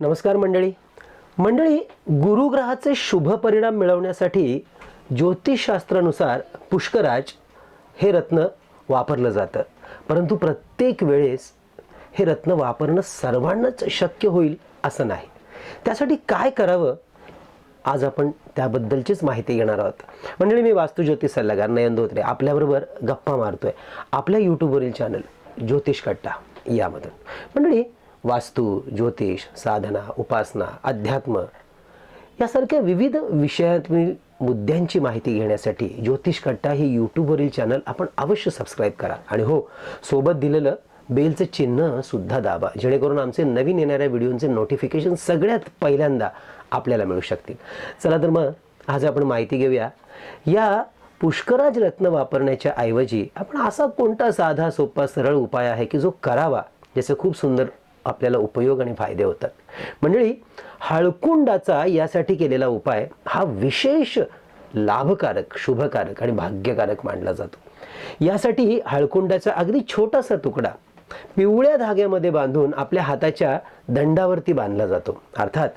नमस्कार मंडळी. मंडळी गुरुग्रहाचे शुभ परिणाम मिळवण्यासाठी ज्योतिषशास्त्रानुसार पुष्कराज हे रत्न वापरलं जातं. परंतु प्रत्येक वेळेस हे रत्न वापरणं सर्वांनाच शक्य होईल असं नाही. त्यासाठी काय करावं? आज आपण त्याबद्दलचीच माहिती घेणार आहोत. मंडळी मी वास्तुज्योतिष सल्लागार नयन धोत्रे आपल्याबरोबर गप्पा मारतोय. आपल्या यूट्यूबवरील चॅनल ज्योतिष कट्टा यामधून. मंडळी वास्तू ज्योतिष साधना उपासना अध्यात्म यासारख्या विविध विषयातील मुद्द्यांची माहिती घेण्यासाठी ज्योतिष कट्टा हे यूट्यूबवरील चॅनल आपण अवश्य सबस्क्राईब करा. आणि हो सोबत दिलेलं बेलचं चिन्ह सुद्धा दाबा जेणेकरून आमचे नवीन येणाऱ्या व्हिडिओचे नोटिफिकेशन सगळ्यात पहिल्यांदा आपल्याला मिळू शकतील. चला तर मग आज आपण माहिती घेऊया. या पुष्कराज रत्न वापरण्याच्या ऐवजी आपण असा कोणता साधा सोपा सरळ उपाय आहे की जो करावा ज्याचे खूप सुंदर आपल्याला उपयोग आणि फायदे होतात. मंडळी हळकुंडाचा यासाठी केलेला उपाय हा विशेष लाभकारक शुभकारक आणि भाग्यकारक मानला जातो. यासाठी हळकुंडाचा अगदी छोटासा तुकडा पिवळ्या धाग्यामध्ये बांधून आपल्या हाताच्या दंडावरती बांधला जातो. अर्थात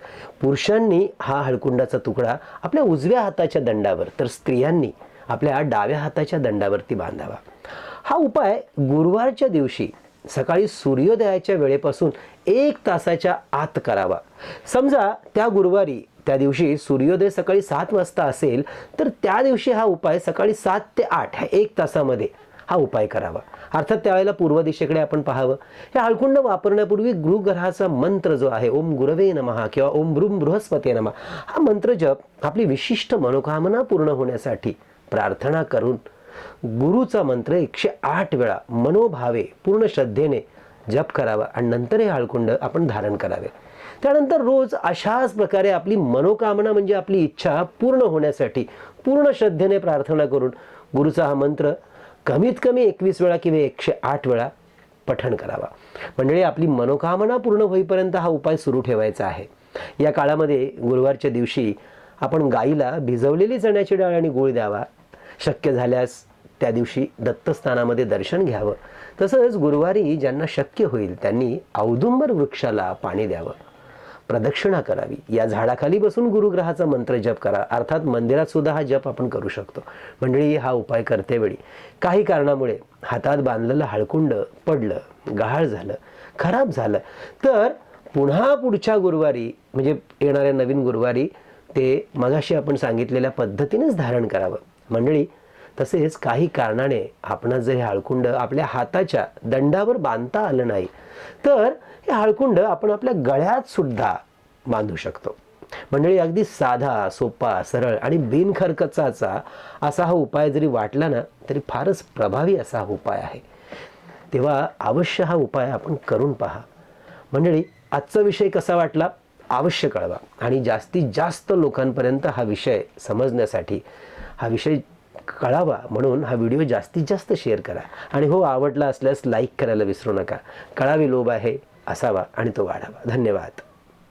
पुरुषांनी हा हळकुंडाचा तुकडा आपल्या उजव्या हाताच्या दंडावर तर स्त्रियांनी आपल्या डाव्या हाताच्या दंडावरती बांधावा. हा उपाय गुरुवारच्या दिवशी सकाळी सूर्योदयाच्या वेळेपासून एक तासाच्या आत करावा. समजा त्या गुरुवारी त्या दिवशी सूर्योदय सकाळी सात वाजता असेल तर त्या दिवशी हा उपाय सकाळी सात ते आठ ह्या एक तासामध्ये हा उपाय करावा. अर्थात त्यावेळेला पूर्व दिशेकडे आपण पाहावं. हे हळकुंड वापरण्यापूर्वी गृहग्रहाचा मंत्र जो आहे ओम गुरवे नमहा किंवा ओम ब्रुम बृहस्पती नमा हा मंत्र जप आपली विशिष्ट मनोकामना पूर्ण होण्यासाठी प्रार्थना करून गुरुचा मंत्र एकशे आठ वेळा मनोभावे पूर्ण श्रद्धेने जप करावा आणि नंतर हे हाळकुंड आपण धारण करावे. त्यानंतर रोज अशाच प्रकारे आपली मनोकामना म्हणजे आपली इच्छा पूर्ण होण्यासाठी पूर्ण श्रद्धेने प्रार्थना करून गुरुचा हा मंत्र कमीत कमी एकवीस वेळा किंवा एकशे आठ वेळा पठण करावा. मंडळी आपली मनोकामना पूर्ण होईपर्यंत हा उपाय सुरू ठेवायचा आहे. या काळामध्ये गुरुवारच्या दिवशी आपण गाईला भिजवलेली चण्याची डाळ आणि गूळ द्यावा. शक्य झाल्यास त्या दिवशी दत्तस्थानामध्ये दर्शन घ्यावं. तसंच गुरुवारी ज्यांना शक्य होईल त्यांनी औदुंबर वृक्षाला पाणी द्यावं. प्रदक्षिणा करावी. या झाडाखाली बसून गुरुग्रहाचा मंत्र जप करा. अर्थात मंदिरात सुद्धा हा जप आपण करू शकतो. मंडळी हा उपाय करतेवेळी. काही कारणामुळे हातात बांधलेलं हळकुंड पडलं गहाळ झालं खराब झालं. तर पुन्हा पुढच्या गुरुवारी म्हणजे येणाऱ्या नवीन गुरुवारी ते मगाशी आपण सांगितलेल्या पद्धतीनेच धारण करावं. मंडळी तसेच काही कारणाने आपण जर हे हळकुंड आपल्या हाताच्या दंडावर बांधता आलं नाही तर हे हळकुंड आपण आपल्या गळ्यात सुद्धा बांधू शकतो. मंडळी अगदी साधा सोपा सरळ आणि बिनखरकचाचा असा हा उपाय जरी वाटला ना तरी फारच प्रभावी असा हा उपाय आहे. तेव्हा अवश्य हा उपाय आपण करून पहा. मंडळी आजचा विषय कसा वाटला? अवश्य कळवा. आणि जास्तीत जास्त लोकांपर्यंत हा विषय समजण्यासाठी हा विषय कळावा म्हणून हा व्हिडिओ जास्तीत जास्त शेअर करा. आणि हो आवडला असल्यास लाईक करायला विसरू नका. कळावी लोभ आहे असावा आणि तो वाढावा. धन्यवाद.